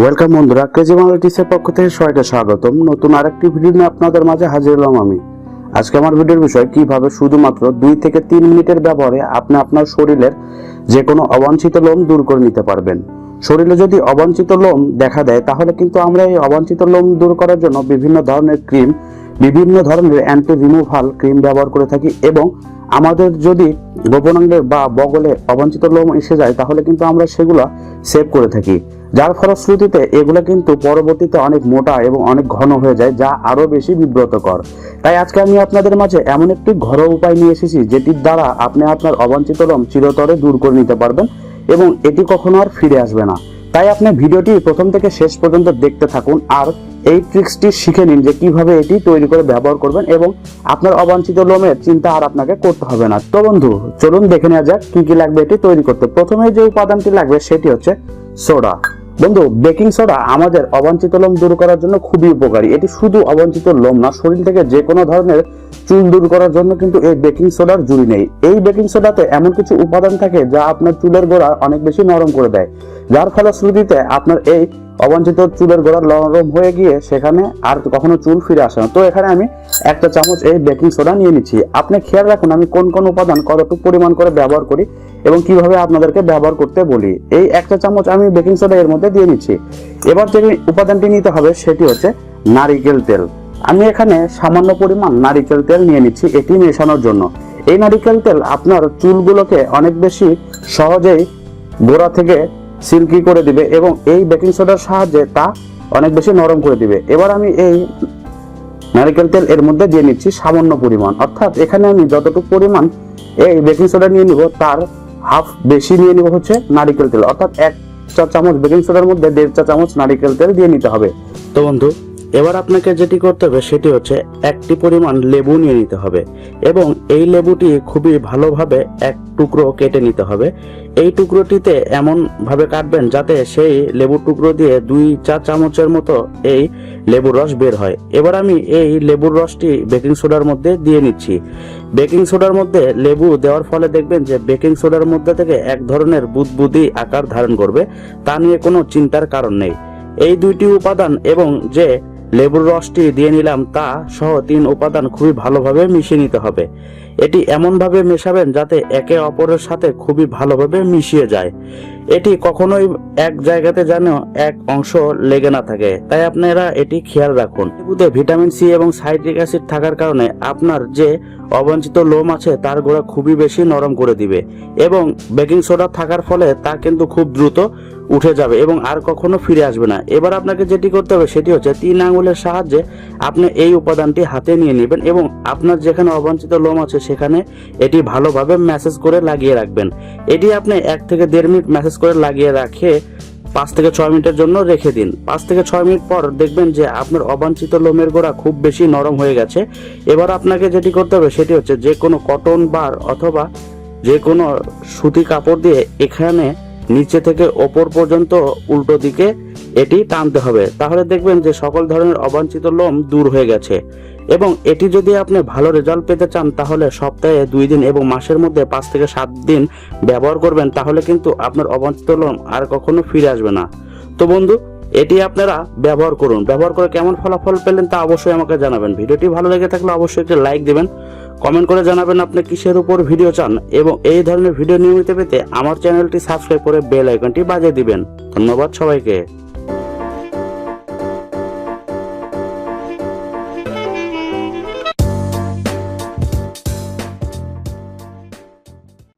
Welcome বন্ধুরা KG মাল্টিসের পক্ষ থেকে সবাইকে স্বাগতম। নতুন আরেকটি ভিডিও নিয়ে আপনাদের মাঝে হাজির হলাম আমি। আজকে আমার ভিডিওর বিষয়, কীভাবে শুধুমাত্র দুই থেকে তিন মিনিটের ব্যবহারে আপনি আপনার শরীরের যে কোনো অবাঞ্ছিত লোম দূর করে নিতে পারবেন। শরীরে যদি অবাঞ্ছিত লোম দেখা দেয়, তাহলে কিন্তু আমরা এই অবাঞ্ছিত লোম দূর করার জন্য বিভিন্ন ধরনের ক্রিম, বিভিন্ন ধরনের অ্যান্টি রিমুভাল ক্রিম ব্যবহার করে থাকি এবং আমাদের যদি গোপনাঙ্গে বা বগলে অবাঞ্ছিত লোম এসে যায়, তাহলে কিন্তু আমরা সেগুলো সেভ করে থাকি। যার ফলশ্রুতিতে এগুলো কিন্তু পরবর্তীতে অনেক মোটা এবং অনেক ঘন হয়ে যায়, যা আরও বেশি বিব্রতকর। তাই আজকে আমি আপনাদের মাঝে এমন একটি ঘরোয়া উপায় নিয়ে এসেছি, যেটির দ্বারা আপনি আপনার অবাঞ্ছিত লোম চিরতরে দূর করে নিতে পারবেন এবং এটি কখনো আর ফিরে আসবে না। তাই আপনি ভিডিওটি প্রথম থেকে শেষ পর্যন্ত দেখতে থাকুন আর এই ট্রিক্সটি শিখে নিন যে কীভাবে এটি তৈরি করে ব্যবহার করবেন এবং আপনার অবাঞ্ছিত লোমের চিন্তা আর আপনাকে করতে হবে না। তো বন্ধু, চলুন দেখে নেওয়া যাক কি কি লাগবে এটি তৈরি করতে। প্রথমে যে উপাদানটি লাগবে সেটি হচ্ছে সোডা। বন্ধু বেকিং সোডা আমাদের অবাঞ্ছিত লোম দূর করার জন্য খুবই উপকারী। এটি শুধু অবাঞ্ছিত লোম না, শরীর থেকে যে কোনো ধরনের চুল দূর করার জন্য কিন্তু এই বেকিং সোডার জুড়ি নেই। এই বেকিং সোডাতে এমন কিছু উপাদান থাকে যা আপনার চুলের গোড়া অনেক বেশি নরম করে দেয়। যার ফলশ্রুতিতে আপনার এই অবাঞ্ছিত চুলের গোড়া নরম হয়ে গিয়ে সেখানে আর কখনো চুল ফিরে আসে না। তো এখানে আমি একটা চামচ এই বেকিং সোডা নিয়ে নিচ্ছি। আপনি খেয়াল রাখুন আমি কোন কোন উপাদান কতটুকু পরিমাণ করে ব্যবহার করি। এবং কীভাবে আপনাদেরকে ব্যবহার করতে বলি, এই একটা চামচ আমি বেকিং সোডা এর মধ্যে দিয়ে নিচ্ছি এবার যে উপাদানটি নিতে হবে সেটি হচ্ছে নারিকেল তেল। আমি এখানে সামান্য পরিমাণ নারিকেল তেল নিয়ে নিচ্ছি এটি মেশানোর জন্য। এই নারিকেল তেল আপনার চুলগুলোকে অনেক বেশি সহজেই গোড়া থেকে সিল্কি করে দিবে এবং এই বেকিং সোডার সাহায্যে তা অনেক বেশি নরম করে দিবে। এবার আমি এই নারকেল তেল এর মধ্যে দিয়ে নিচ্ছি সামান্য পরিমাণ। অর্থাৎ এখানে আমি যতটুকু পরিমাণ এই বেকিং সোডা নিয়ে নিব, তার হাফ বেশি নিয়ে নিব হচ্ছে নারিকেল তেল। অর্থাৎ এক চা চামচ বেকিং সোডার মধ্যে দেড় চা চামচ নারিকেল তেল দিয়ে নিতে হবে। তো বন্ধু, এবার আপনাকে যেটি করতে হবে সেটি হচ্ছে একটি পরিমাণ লেবু নিয়ে নিতে হবে এবং এই লেবুটি খুবই ভালোভাবে এক টুকরো কেটে নিতে হবে। এই টুকরোটিতে এমন ভাবে কাটবেন যাতে সেই লেবুর টুকরো দিয়ে দুই চা চামচের মতো এই লেবুর রস বের হয়। এবার আমি এই লেবুর রসটি বেকিং সোডার মধ্যে দিয়ে নিচ্ছি। বেকিং সোডার মধ্যে লেবু দেওয়ার ফলে দেখবেন যে বেকিং সোডার মধ্যে থেকে এক ধরনের বুদবুদি আকার ধারণ করবে, তা নিয়ে কোনো চিন্তার কারণ নেই। এই দুইটি উপাদান এবং যে লেবুর রসটি দিয়ে নিলাম, তা সহ তিন উপাদান খুবই ভালোভাবে মিশিয়ে নিতে হবে। এটি এমনভাবে মেশাবেন যাতে একে অপরের সাথে খুবই ভালোভাবে মিশিয়ে যায়। এটি কখনোই এক জায়গাতে যেন এক অংশ লেগে না থাকে। তাই আপনারা এটি খেয়াল রাখুন। লেবুতে ভিটামিন সি এবং সাইট্রিক অ্যাসিড থাকার কারণে আপনার যে অবাঞ্ছিত লোম আছে, তার গোড়া খুবই বেশি নরম করে দিবে এবং বেকিং সোডা থাকার ফলে তা কিন্তু খুব দ্রুত উঠে যাবে এবং আর কখনো ফিরে আসবে না। এবার আপনাকে যেটি করতে হবে সেটি হচ্ছে তিন আঙুলের সাহায্যে আপনি এই উপাদানটি হাতে নিয়ে নেবেন এবং আপনার যেখানে অবাঞ্ছিত লোম আছে সেখানে এটি ভালোভাবে ম্যাসেজ করে লাগিয়ে রাখবেন। এটি আপনি এক থেকে দেড় মিনিট ম্যাসেজ করে লাগিয়ে রাখে পাঁচ থেকে ছয় মিনিটের জন্য রেখে দিন। পাঁচ থেকে ছয় মিনিট পর দেখবেন যে আপনার অবাঞ্ছিত লোমের গোড়া খুব বেশি নরম হয়ে গেছে। এবার আপনাকে যেটি করতে হবে সেটি হচ্ছে যে কোনো কটন বার অথবা যে কোনো সুতি কাপড় দিয়ে এখানে নিচে থেকে ওপর পর্যন্ত উল্টো দিকে এটি টানতে হবে। তাহলে দেখবেন যে সকল ধরনের অবাঞ্ছিত লোম দূর হয়ে গেছে। এবং এটি যদি আপনি ভালো রেজাল্ট পেতে চান, তাহলে সপ্তাহে দুই দিন এবং মাসের মধ্যে পাঁচ থেকে সাত দিন ব্যবহার করবেন, তাহলে কিন্তু আপনার অবাঞ্ছিত লোম আর কখনো ফিরে আসবে না। তো বন্ধু, এটি আপনারা ব্যবহার করুন। ব্যবহার করে কেমন ফলাফল পেলেন তা অবশ্যই আমাকে জানাবেন। ভিডিওটি ভালো লেগে থাকলে অবশ্যই একটি লাইক দিবেন। কমেন্ট করে জানাবেন আপনি কিসের উপর ভিডিও চান এবং এই ধরনের ভিডিও নিয়মিত পেতে আমার চ্যানেলটি সাবস্ক্রাইব করে বেল আইকনটি বাজিয়ে দিবেন। ধন্যবাদ সবাইকে।